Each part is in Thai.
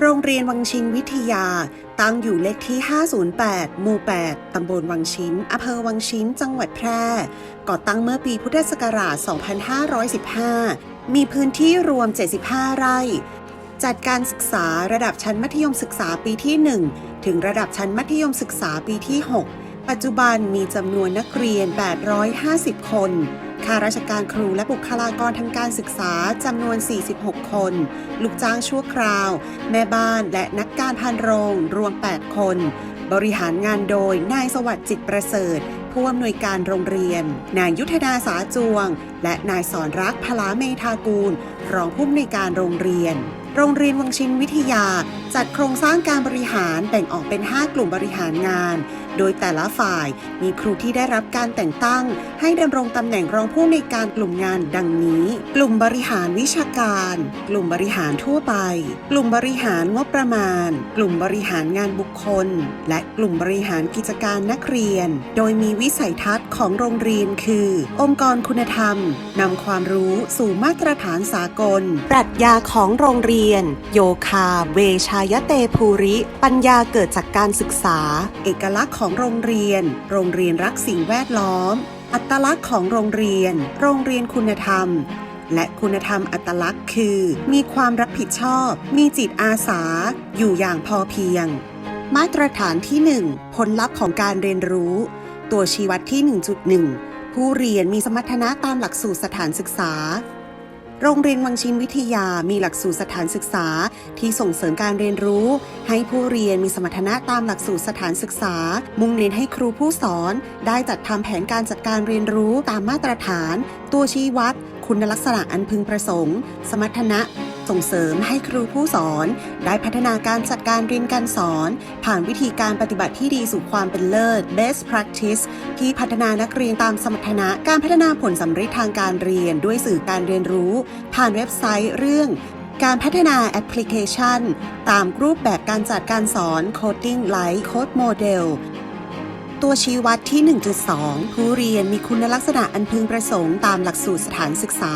โรงเรียนวังชินวิทยา ตั้งอยู่เลขที่ 508 หมู่ 8 ตำบลวังชินอำเภอวังชินจังหวัดแพร่ ก่อตั้งเมื่อปีพุทธศักราช 2515 มีพื้นที่รวม 75 ไร่ จัดการศึกษาระดับชั้นมัธยมศึกษาปีที่ 1 ถึงระดับชั้นมัธยมศึกษาปีที่ 6 ปัจจุบันมีจำนวนนักเรียน 850 คน ข้าราชการครูและบุคลากรทางการศึกษาจำนวน 46 คน ลูกจ้างชั่วคราว แม่บ้านและนักการพันโรง รวม 8 คน บริหารงานโดยนายสวัสดิ์จิตประเสริฐผู้อำนวยการโรงเรียน นายยุทธนาสาจวง และนายสอนรักพลาเมธากูล รองผู้อำนวยการโรงเรียน โรงเรียนวังชินวิทยา จัดโครงสร้างการบริหารแบ่งออกเป็น 5 กลุ่มบริหารงานโดยแต่ละฝ่ายมีครูที่ได้รับการแต่งตั้ง ให้ดำรงตำแหน่งรองผู้อำนการกลุ่มงานดังนี้ กลุ่มบริหารวิชาการ กลุ่มบริหารทั่วไป กลุ่มบริหารงบประมาณ กลุ่มบริหารงานบุคคล และกลุ่มบริหารกิจการนักเรียน โดยมีวิสัยทัศน์ของโรงเรียนคือ องค์กรคุณธรรมนำความรู้สู่มาตรฐานสากล ปรัชญาของโรงเรียน โยคา เวชายเตภูริ ปัญญาเกิดจากการศึกษา เอกลักษณ์ของของโรงเรียน โรงเรียนรักสิ่งแวดล้อม อัตลักษณ์ของโรงเรียน โรงเรียนคุณธรรม และคุณธรรมอัตลักษณ์คือ มีความรับผิดชอบ มีจิตอาสา อยู่อย่างพอเพียง มาตรฐานที่ 1 ผลลัพธ์ของการเรียนรู้ ตัวชี้วัดที่ 1.1 ผู้เรียนมีสมรรถนะตามหลักสูตรสถานศึกษา โรงเรียนวังชินวิทยามีหลักสูตรสถานศึกษาที่ส่งเสริมการเรียนรู้ ให้ผู้เรียนมีสมรรถนะตามหลักสูตรสถานศึกษา มุ่งเน้นให้ครูผู้สอน ได้จัดทำแผนการจัดการเรียนรู้ตามมาตรฐาน ตัวชี้วัด คุณลักษณะอันพึงประสงค์ สมรรถนะ ส่งเสริมให้ครูผู้สอน ได้พัฒนาการจัดการเรียนการสอน ผ่านวิธีการปฏิบัติที่ดีสู่ความเป็นเลิศ best practice ที่พัฒนานักเรียนตามสมรรถนะการพัฒนาผลสำเร็จทางการเรียนด้วยสื่อการเรียนรู้ ผ่านเว็บไซต์เรื่องการพัฒนาแอปพลิเคชัน ตามรูปแบบการจัดการสอน Coding Like Code Model ตัวชี้วัดที่ 1.2 ผู้เรียนมีคุณลักษณะอันพึงประสงค์ตามหลักสูตรสถานศึกษา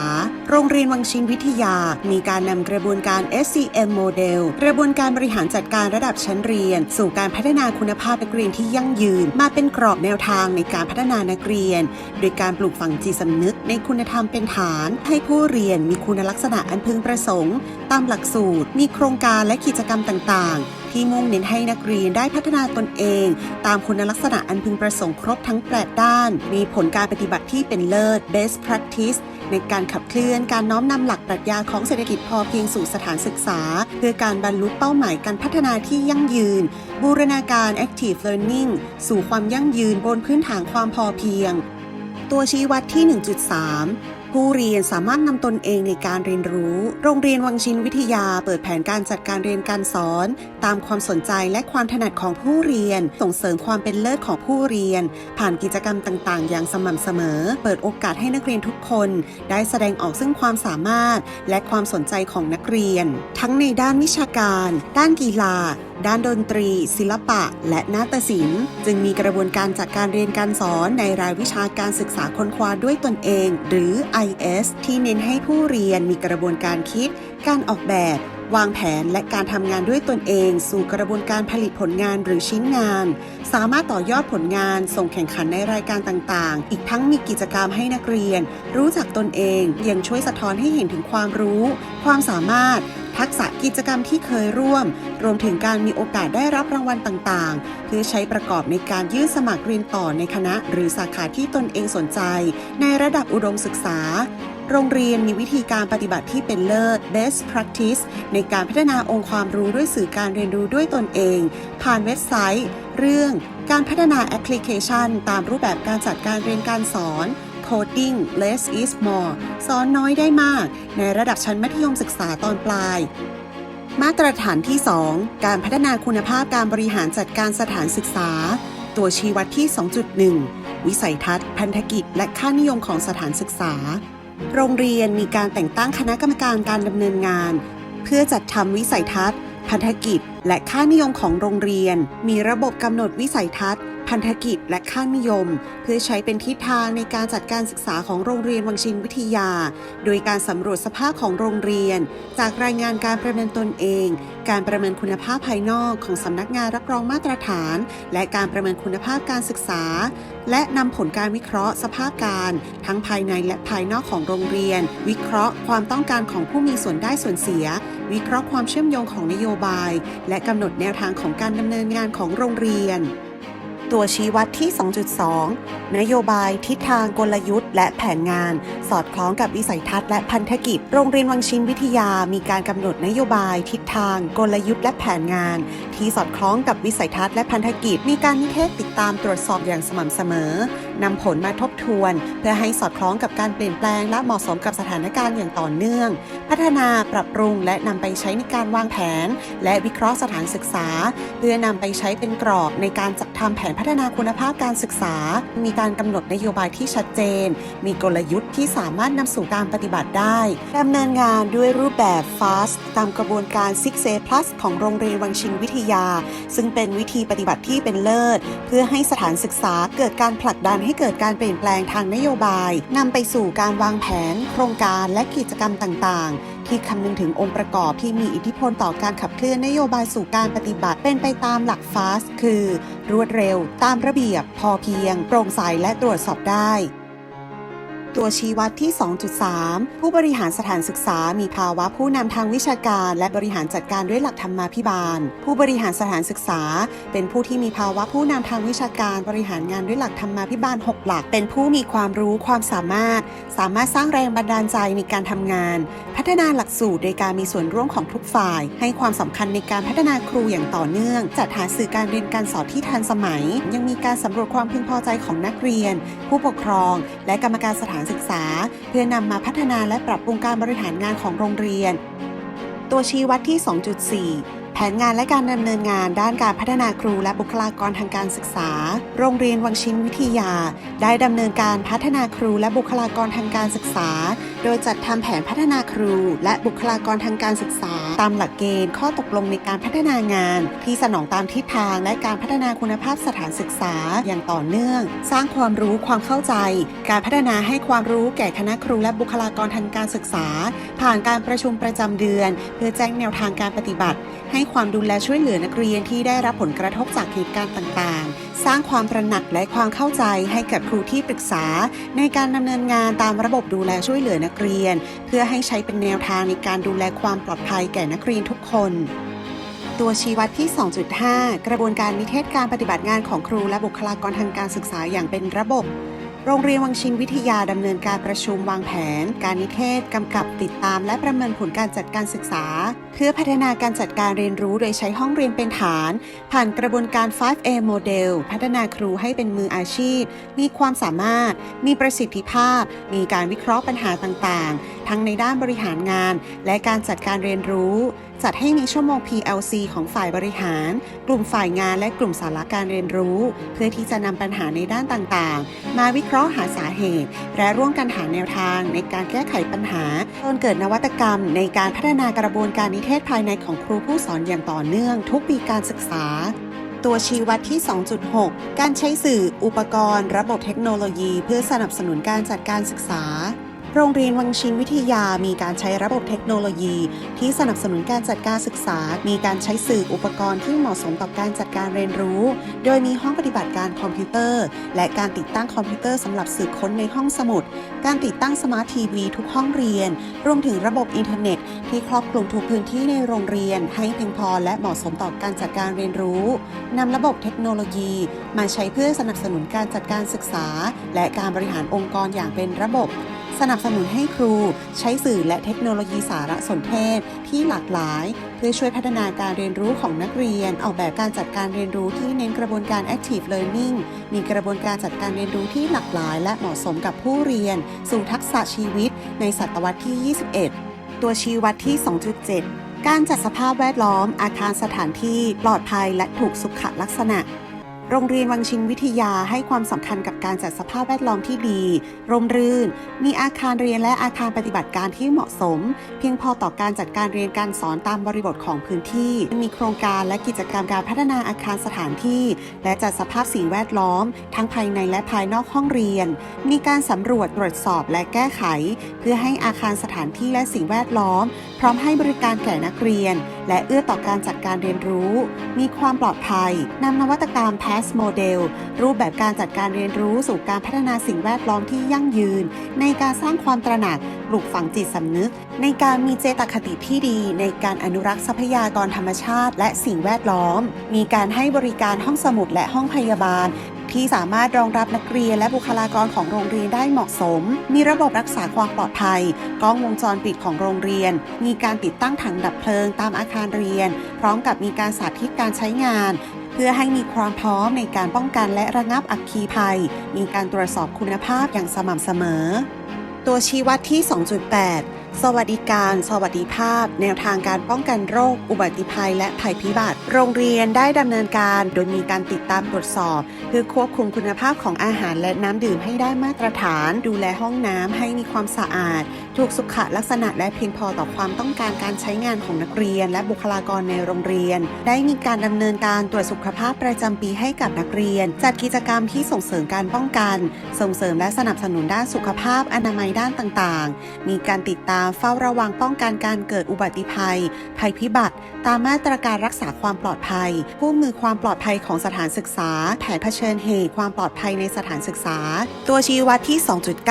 โรงเรียนวังชินวิทยา มีการนำกระบวนการ SCM Model กระบวนการบริหารจัดการระดับชั้นเรียน สู่การพัฒนาคุณภาพนักเรียนที่ยั่งยืน มาเป็นกรอบแนวทางในการพัฒนานักเรียน โดยการปลูกฝังจิตสำนึกในคุณธรรมเป็นฐาน ให้ผู้เรียนมีคุณลักษณะอันพึงประสงค์ ตามหลักสูตร มีโครงการและกิจกรรมต่างๆ ที่มุ่งเน้นให้นักเรียนได้พัฒนาตนเอง ตามคุณลักษณะอันพึงประสงค์ครบทั้ง 8 ด้าน มีผลการปฏิบัติที่เป็นเลิศ best practice ในการขับเคลื่อนการน้อมนำหลักปรัชญาของเศรษฐกิจพอเพียงสู่สถานศึกษา เพื่อการบรรลุเป้าหมายการพัฒนาที่ยั่งยืน บูรณาการ active learning สู่ความยั่งยืนบนพื้นฐานความพอเพียง ตัวชี้วัดที่ 1.3 ผู้เรียนสามารถนำตนเองในการเรียนรู้ โรงเรียนวังชินวิทยาเปิดแผนการจัดการเรียนการสอน ตามความสนใจและความถนัดของผู้เรียน ส่งเสริมความเป็นเลิศของผู้เรียน ผ่านกิจกรรมต่างๆ อย่างสม่ำเสมอ เปิดโอกาสให้นักเรียนทุกคน ได้แสดงออกซึ่งความสามารถ และความสนใจของนักเรียน ทั้งในด้านวิชาการ ด้านกีฬา ด้านดนตรี ศิลปะ และนาฏศิลป์ จึงมีกระบวนการจัดการเรียนการสอนในรายวิชาการศึกษาค้นคว้าด้วยตนเอง หรือ IS ที่เน้นให้ผู้เรียนมีกระบวนการคิด การออกแบบ วางแผนและการทำงานด้วยตนเอง สู่กระบวนการผลิตผลงานหรือชิ้นงาน สามารถต่อยอดผลงานส่งแข่งขันในรายการต่างๆ อีกทั้งมีกิจกรรมให้นักเรียน รู้จักตนเองยังช่วยสะท้อนให้เห็นถึงความรู้ ความสามารถ ทักษะกิจกรรมที่เคยร่วม รวมถึงการมีโอกาสได้รับรางวัลต่างๆ เพื่อใช้ประกอบในการยื่นสมัครเรียนต่อในคณะ หรือสาขาที่ตนเองสนใจ ในระดับอุดมศึกษา โรงเรียนมีวิธีการปฏิบัติที่เป็นเลิศ best practice ในการพัฒนาองค์ความรู้ด้วยสื่อการเรียนรู้ด้วยตนเอง ผ่านเว็บไซต์ เรื่อง การพัฒนาแอปพลิเคชัน ตามรูปแบบการจัดการเรียนการสอน Coding less is more สอนน้อยได้มาก ในระดับชั้นมัธยมศึกษาตอนปลาย มาตรฐานที่ 2 การพัฒนาคุณภาพการบริหารจัดการสถานศึกษา ตัวชี้วัดที่ 2.1 วิสัยทัศน์ พันธกิจ และค่านิยมของสถานศึกษา โรงเรียนมีการแต่งตั้งคณะกรรมการการดำเนินงาน เพื่อจัดทำวิสัยทัศน์ พันธกิจ และค่านิยมของโรงเรียน มีระบบกำหนดวิสัยทัศน์ พันธกิจและค่านิยม เพื่อใช้เป็นทิศทางในการจัดการศึกษาของโรงเรียนวังชินวิทยา โดยการสำรวจสภาพของโรงเรียน จากรายงานการประเมินตนเอง การประเมินคุณภาพภายนอกของสำนักงานรับรองมาตรฐาน และการประเมินคุณภาพการศึกษา และนำผลการวิเคราะห์ สภาพการ ทั้งภายในและภายนอกของโรงเรียน วิเคราะห์ความต้องการของผู้มีส่วนได้ส่วนเสีย วิเคราะห์ความเชื่อมโยงของนโยบาย และกำหนดแนวทางของการดำเนินงานของโรงเรียน ตัวชี้วัดที่ 2.2 นโยบายทิศทางกลยุทธ์ และแผนงาน สอดคล้องกับวิสัยทัศน์และพันธกิจ โรงเรียนวังชินวิทยามีการกำหนดนโยบาย ทิศทาง กลยุทธ์และแผนงาน ที่สอดคล้องกับวิสัยทัศน์และพันธกิจ มีการนิเทศติดตามตรวจสอบอย่างสม่ำเสมอ นำผลมาทบทวน เพื่อให้สอดคล้องกับการเปลี่ยนแปลงและเหมาะสมกับสถานการณ์อย่างต่อเนื่อง พัฒนาปรับปรุงและนำไปใช้ในการวางแผน และวิเคราะห์สถานศึกษา เพื่อนำไปใช้เป็นกรอบในการจัดทำแผนพัฒนาคุณภาพการศึกษา มีการกำหนดนโยบายที่ชัดเจน มีกลยุทธ์ที่สามารถนำสู่การปฏิบัติได้ดำเนินงานด้วยรูปแบบ FAST ตามกระบวนการ 6A Plus ของโรงเรียนวังชินวิทยา ซึ่งเป็นวิธีปฏิบัติที่เป็นเลิศ เพื่อให้สถานศึกษาเกิดการผลักดันให้ให้เกิดการเปลี่ยนแปลงทางนโยบายนำไปสู่การวางแผน โครงการและกิจกรรมต่างๆ ที่คำนึงถึงองค์ประกอบที่มีอิทธิพลต่อการขับเคลื่อนนโยบายสู่การปฏิบัติเป็นไปตามหลัก FAST คือ รวดเร็ว ตามระเบียบ พอเพียง โปร่งใสและตรวจสอบได้ ตัวชี้วัดที่ 2.3 ผู้บริหารสถานศึกษา มีภาวะผู้นำทางวิชาการ และบริหารจัดการด้วยหลักธรรมาภิบาล ผู้บริหารสถานศึกษา เป็นผู้ที่มีภาวะผู้นำทางวิชาการ บริหารงานด้วยหลักธรรมาภิบาล 6 หลัก เป็นผู้มีความรู้ความสามารถ สามารถสร้างแรงบันดาลใจในการทำงาน พัฒนาหลักสูตรโดยการมีส่วนร่วมของทุกฝ่าย ให้ความสำคัญในการพัฒนาครูอย่างต่อเนื่อง จัดหาสื่อการเรียนการสอนที่ทันสมัย ยังมีการสำรวจความพึงพอใจของนักเรียน ผู้ปกครอง และกรรมการสถานศึกษา เพื่อนำมาพัฒนาและปรับปรุงการบริหารงานของโรงเรียน ตัวชี้วัดที่ 2.4 แผนงานและการดำเนินงานด้านการพัฒนาครูและบุคลากรทางการศึกษา โรงเรียนวังชินวิทยา ได้ดำเนินการพัฒนาครูและบุคลากรทางการศึกษา โดยจัดทำแผนพัฒนาครูและบุคลากรทางการศึกษา ตามหลักเกณฑ์ ข้อตกลงในการพัฒนางาน ที่สนองตามทิศทางและการพัฒนาคุณภาพสถานศึกษาอย่างต่อเนื่อง สร้างความรู้ความเข้าใจ การพัฒนาให้ความรู้แก่คณะครูและบุคลากรทางการศึกษา ผ่านการประชุมประจำเดือน เพื่อแจ้งแนวทางการปฏิบัติ ให้ความดูแลช่วยเหลือนักเรียนที่ได้รับผลกระทบจากเหตุการณ์ต่างๆสร้างความตระหนักและความเข้าใจให้กับครูที่ปรึกษา ในการดำเนินงานตามระบบดูแลช่วยเหลือนักเรียน เพื่อให้ใช้เป็นแนวทางในการดูแลความปลอดภัยแก่นักเรียนทุกคน ตัวชี้วัดที่ 2.5 กระบวนการนิเทศการปฏิบัติงานของครูและบุคลากรทางการศึกษาอย่างเป็นระบบ โรงเรียนวังชินวิทยาดำเนินการประชุมวางแผน การนิเทศกำกับติดตามและประเมินผลการจัดการศึกษา พื่อพัฒนาการจัดการเรียนรู้โดยใช้ห้องเรียนเป็นฐาน ผ่านกระบวนการ 5A Model พัฒนาครูให้เป็นมืออาชีพ มีความสามารถ มีประสิทธิภาพ มีการวิเคราะห์ปัญหาต่างๆ ทั้งในด้านบริหารงาน และการจัดการเรียนรู้ จัดให้มีชั่วโมง PLC ของฝ่ายบริหาร กลุ่มฝ่ายงานและกลุ่มสาระการเรียนรู้ เพื่อที่จะนำปัญหาในด้านต่างๆ มาวิเคราะห์หาสาเหตุ และร่วมกันหาแนวทางในการแก้ไขปัญหาจนเกิดนวัตกรรม ในการพัฒนากระบวนการนิเทศภายในของครูผู้สอนอย่างต่อเนื่องทุกปีการศึกษา ตัวชี้วัดที่ 2.6 การใช้สื่อ อุปกรณ์ ระบบเทคโนโลยี เพื่อสนับสนุนการจัดการศึกษา โรงเรียนวังชินวิทยามีการใช้ระบบเทคโนโลยี ที่สนับสนุนการจัดการศึกษา มีการใช้สื่ออุปกรณ์ที่เหมาะสมต่อการจัดการเรียนรู้ โดยมีห้องปฏิบัติการคอมพิวเตอร์ และการติดตั้งคอมพิวเตอร์สำหรับสื่อค้นในห้องสมุด การติดตั้งสมาร์ททีวีทุกห้องเรียน รวมถึงระบบอินเทอร์เน็ต ที่ครอบคลุมทุกพื้นที่ในโรงเรียน ให้เพียงพอและเหมาะสมต่อการจัดการเรียนรู้นำระบบเทคโนโลยี มาใช้เพื่อสนับสนุนการจัดการศึกษา และการบริหารองค์กรอย่างเป็นระบบ สนับสนุนให้ครูใช้สื่อและเทคโนโลยีสารสนเทศที่หลากหลาย เพื่อช่วยพัฒนาการเรียนรู้ของนักเรียน ออกแบบการจัดการเรียนรู้ที่เน้นกระบวนการ active learning มีกระบวนการจัดการเรียนรู้ที่หลากหลาย และเหมาะสมกับผู้เรียน สู่ทักษะชีวิต ในศตวรรษที่ 21 ตัวชี้วัดที่ 2.7 การจัดสภาพแวดล้อม อาคารสถานที่ ปลอดภัยและถูกสุขลักษณะ โรงเรียนวังชินวิทยาให้ความสำคัญกับการจัดสภาพแวดล้อมที่ดี ร่มรื่น มีอาคารเรียนและอาคารปฏิบัติการที่เหมาะสม เพียงพอต่อการจัดการเรียนการสอนตามบริบทของพื้นที่ มีโครงการและกิจกรรมการพัฒนาอาคารสถานที่ และจัดสภาพสิ่งแวดล้อม ทั้งภายในและภายนอกห้องเรียน มีการสำรวจตรวจสอบและแก้ไข เพื่อให้อาคารสถานที่และสิ่งแวดล้อม พร้อมให้บริการแก่นักเรียน และเอื้อต่อการจัดการเรียนรู้ มีความปลอดภัยนำนวัตกรรมแพ S Model รูปแบบการจัดการเรียนรู้สู่การพัฒนาสิ่งแวดล้อมที่ยั่งยืน ในการสร้างความตระหนักปลูกฝังจิตสำนึก ในการมีเจตคติที่ดี ในการอนุรักษ์ทรัพยากรธรรมชาติ และสิ่งแวดล้อม มีการให้บริการห้องสมุดและห้องพยาบาลที่สามารถรองรับนักเรียนและบุคลากรของโรงเรียนได้เหมาะสม มีระบบรักษาความปลอดภัย กล้องวงจรปิดของโรงเรียน มีการติดตั้งถังดับเพลิงตามอาคารเรียน พร้อมกับมีการสาธิตการใช้งาน พื่อให้มีความพร้อมในการป้องกันและระงับอัคคีภัย มีการตรวจสอบคุณภาพอย่างสม่ำเสมอ ตัวชี้วัดที่ 2.8 สวัสดิการ สวัสดิภาพ แนวทางการป้องกันโรค อุบัติภัย และภัยพิบัติ โรงเรียนได้ดำเนินการโดยมีการติดตามตรวจสอบ เพื่อควบคุมคุณภาพของอาหารและน้ำดื่มให้ได้มาตรฐาน ดูแลห้องน้ำให้มีความสะอาด ถูกสุขลักษณะและเพียงพอต่อความต้องการการใช้งานของนักเรียน และบุคลากรในโรงเรียน ได้มีการดำเนินการตรวจสุขภาพประจำปีให้กับนักเรียน จัดกิจกรรมที่ส่งเสริมการป้องกัน ส่งเสริมและสนับสนุนด้านสุขภาพอนามัยด้านต่างๆ มีการติดตามเฝ้าระวังป้องกันการเกิดอุบัติภัย ภัยพิบัติ ตามมาตรการรักษาความปลอดภัย ผู้มือความปลอดภัยของสถานศึกษา แผนเผชิญเหตุความปลอดภัยในสถานศึกษา ตัวชี้วัดที่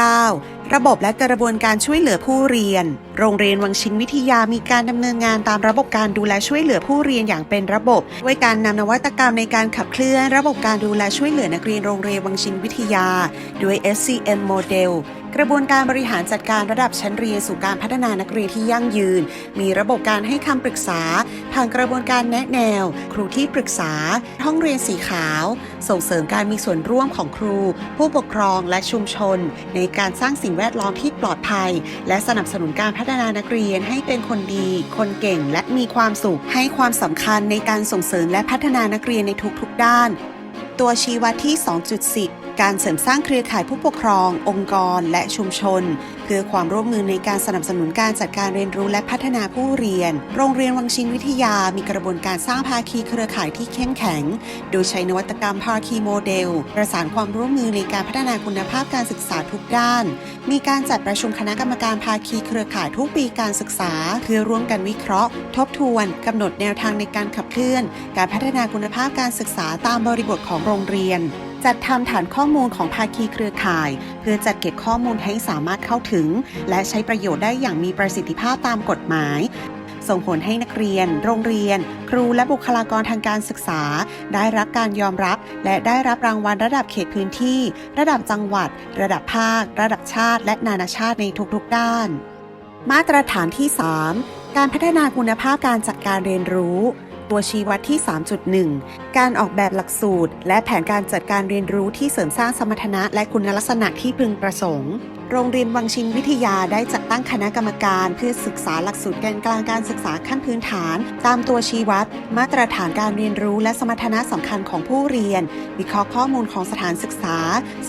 2.9 ระบบและกระบวนการช่วยเหลือผู้เรียน โรงเรียนวังชินวิทยามีการดำเนินงานตามระบบการดูแลช่วยเหลือผู้เรียนอย่างเป็นระบบด้วยการนำนวัตกรรมในการขับเคลื่อน ระบบการดูแลช่วยเหลือนักเรียนโรงเรียนวังชินวิทยา ด้วย SCM Model กระบวนการบริหารจัดการระดับชั้นเรียนสู่การพัฒนานักเรียนที่ยั่งยืน มีระบบการให้คำปรึกษา ผ่านกระบวนการแนะแนว ครูที่ปรึกษา ห้องเรียนสีขาว ส่งเสริมการมีส่วนร่วมของครู ผู้ปกครองและชุมชน ในการสร้างสิ่งแวดล้อมที่ปลอดภัย และสนับสนุนการพัฒนานักเรียนให้เป็นคนดี คนเก่งและมีความสุข ให้ความสำคัญในการส่งเสริมและพัฒนานักเรียนในทุกๆด้าน ตัวชี้วัดที่ 2.10 การเสริมสร้างเครือข่ายผู้ปกครอง องค์กร และชุมชน เพื่อความร่วมมือในการสนับสนุนการจัดการเรียนรู้และพัฒนาผู้เรียน โรงเรียนวังชินวิทยา มีกระบวนการสร้างภาคีเครือข่ายที่เข้มแข็ง โดยใช้นวัตกรรมภาคีโมเดล ประสานความร่วมมือในการพัฒนาคุณภาพการศึกษาทุกด้าน มีการจัดประชุมคณะกรรมการภาคีเครือข่ายทุกปีการศึกษา เพื่อร่วมกันวิเคราะห์ ทบทวนกำหนดแนวทางในการขับเคลื่อน การพัฒนาคุณภาพการศึกษาตามบริบทของโรงเรียน จัดทำฐานข้อมูลของภาคีเครือข่าย เพื่อจัดเก็บข้อมูลให้สามารถเข้าถึง และใช้ประโยชน์ได้อย่างมีประสิทธิภาพตามกฎหมาย ส่งผลให้นักเรียน โรงเรียน ครูและบุคลากรทางการศึกษา ได้รับการยอมรับ และได้รับรางวัลระดับเขตพื้นที่ ระดับจังหวัด ระดับภาค ระดับชาติ และนานาชาติในทุกๆ ด้าน มาตรฐานที่ 3 การพัฒนาคุณภาพการจัดการเรียนรู้ ตัวชี้วัดที่ 3.1 การออกแบบหลักสูตร และแผนการจัดการเรียนรู้ที่เสริมสร้างสมรรถนะและคุณลักษณะที่พึงประสงค์ โรงเรียนวังชินวิทยาได้จัดตั้งคณะกรรมการเพื่อศึกษาหลักสูตรแกนกลางการศึกษาขั้นพื้นฐาน ตามตัวชี้วัด มาตรฐานการเรียนรู้และสมรรถนะสำคัญของผู้เรียน วิเคราะห์ข้อมูลของสถานศึกษา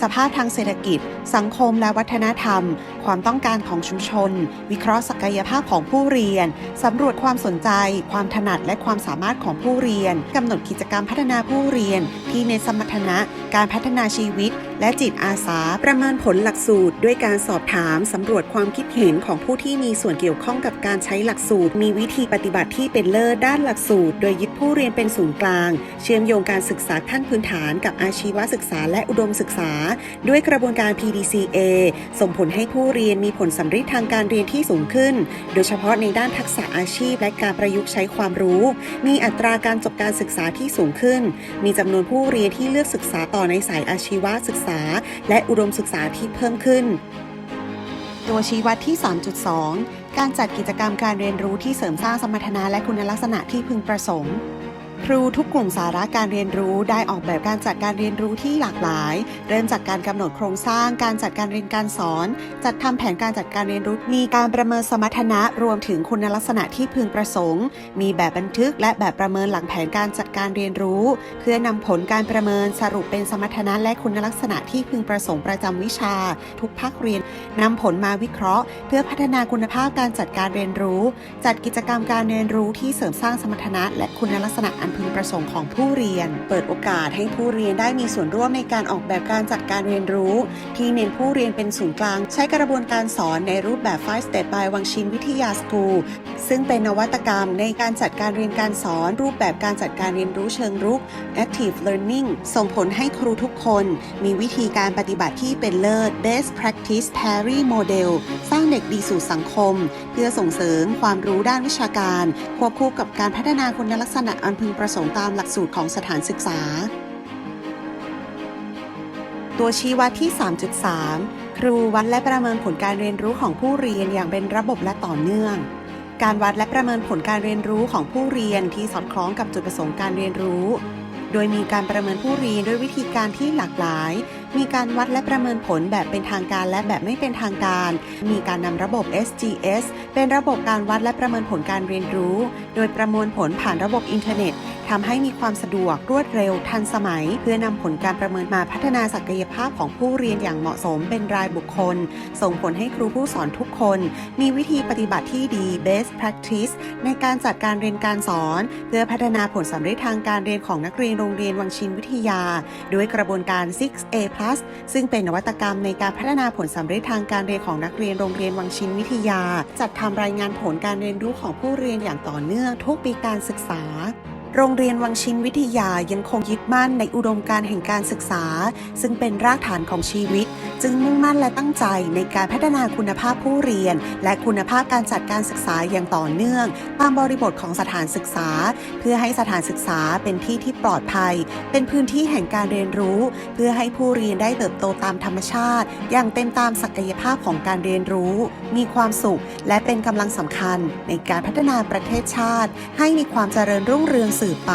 สภาพทางเศรษฐกิจ สังคมและวัฒนธรรม ความต้องการของชุมชน วิเคราะห์ศักยภาพของผู้เรียนสำรวจความสนใจ ความถนัดและความสามารถของผู้เรียนกำหนดกิจกรรมพัฒนาผู้เรียน ที่เน้นสมรรถนะ การพัฒนาชีวิต และจิตอาสาประเมินผลหลักสูตร ด้วยการสอบถามสำรวจความคิดเห็นของผู้ที่มีส่วนเกี่ยวข้องกับการใช้หลักสูตร มีวิธีปฏิบัติที่เป็นเลิศด้านหลักสูตร โดยยึดผู้เรียนเป็นศูนย์กลาง เชื่อมโยงการศึกษาขั้นพื้นฐานกับอาชีวศึกษาและอุดมศึกษา ด้วยกระบวนการ PDCA ส่งผลให้ผู้เรียนมีผลสำฤทธิ์ทางการเรียนที่สูงขึ้น โดยเฉพาะในด้านทักษะอาชีพ และการประยุกต์ใช้ความรู้ มีอัตราการจบการศึกษาที่สูงขึ้น มีจำนวนผู้เรียนที่เลือกศึกษาต่อในสายอาชีวศึกษาและอุดมศึกษาที่เพิ่มขึ้น ตัวชี้วัดที่ 3.2 การจัดกิจกรรมการเรียนรู้ที่เสริมสร้างสมรรถนะและคุณลักษณะที่พึงประสงค์ ครูทุกกลุ่มสาระการเรียนรู้ได้ออกแบบการจัดการเรียนรู้ที่หลากหลาย เริ่มจากการกำหนดโครงสร้าง การจัดการเรียนการสอน จัดทำแผนการจัดการเรียนรู้ มีการประเมินสมรรถนะรวมถึงคุณลักษณะที่พึงประสงค์ มีแบบบันทึกและแบบประเมินหลังแผนการจัดการเรียนรู้ เพื่อนำผลการประเมินสรุปเป็นสมรรถนะและคุณลักษณะที่พึงประสงค์ประจำวิชา ทุกภาคเรียนนำผลมาวิเคราะห์ เพื่อพัฒนาคุณภาพการจัดการเรียนรู้ จัดกิจกรรมการเรียนรู้ที่เสริมสร้างสมรรถนะและคุณลักษณะอันพึงประสงค์ของผู้เรียน เปิดโอกาสให้ผู้เรียนได้มีส่วนร่วมในการออกแบบการจัดการเรียนรู้ ที่เน้นผู้เรียนเป็นศูนย์กลาง ใช้กระบวนการสอนในรูปแบบ5 Step by วังชินวิทยาสกูลซึ่งเป็นนวัตกรรมในการจัดการเรียนการสอน รูปแบบการจัดการเรียนรู้เชิงรุก Active Learning ส่งผลให้ครูทุกคน มีวิธีการปฏิบัติที่เป็นเลิศ Best Practice Perry Model สร้างเด็กดีสู่สังคม เพื่อส่งเสริมความรู้ด้านวิชาการ ควบคู่กับการพัฒนาคุณลักษณะอันพึงประสงค์ตามหลักสูตรของสถานศึกษา ตัวชี้วัดที่ 3.3 ครูวัดและประเมินผลการเรียนรู้ของผู้เรียนอย่างเป็นระบบและต่อเนื่อง การวัดและประเมินผลการเรียนรู้ของผู้เรียนที่สอดคล้องกับจุดประสงค์การเรียนรู้ โดยมีการประเมินผู้เรียนด้วยวิธีการที่หลากหลาย มีการวัดและประเมินผลแบบเป็นทางการและแบบไม่เป็นทางการ มีการนำระบบ SGS เป็นระบบการวัดและประเมินผลการเรียนรู้ โดยประมวลผลผ่านระบบอินเทอร์เน็ต ทำให้มีความสะดวกรวดเร็วทันสมัย เพื่อนำผลการประเมินมาพัฒนาศักยภาพของผู้เรียนอย่างเหมาะสมเป็นรายบุคคล ส่งผลให้ครูผู้สอนทุกคน มีวิธีปฏิบัติที่ดี best practice ในการจัดการเรียนการสอน เพื่อพัฒนาผลสำเร็จทางการเรียนของนักเรียนโรงเรียนวังชินวิทยา ด้วยกระบวนการ 6A+ ซึ่งเป็นนวัตกรรมในการพัฒนาผลสำเร็จทางการเรียนของนักเรียนโรงเรียนวังชินวิทยา จัดทำรายงานผลการเรียนรู้ของผู้เรียนอย่างต่อเนื่องทุกปีการศึกษา โรงเรียนวังชินวิทยายังคงยึดมั่นในอุดมการณ์แห่งการศึกษา ซึ่งเป็นรากฐานของชีวิต จึงมุ่งมั่นและตั้งใจในการพัฒนาคุณภาพผู้เรียน และคุณภาพการจัดการศึกษาอย่างต่อเนื่อง ตามบริบทของสถานศึกษา เพื่อให้สถานศึกษาเป็นที่ที่ปลอดภัย เป็นพื้นที่แห่งการเรียนรู้ เพื่อให้ผู้เรียนได้เติบโตตามธรรมชาติ อย่างเต็มตามศักยภาพของการเรียนรู้ มีความสุข และเป็นกำลังสำคัญ ในการพัฒนาประเทศชาติ ให้มีความเจริญรุ่งเรืองสืบไป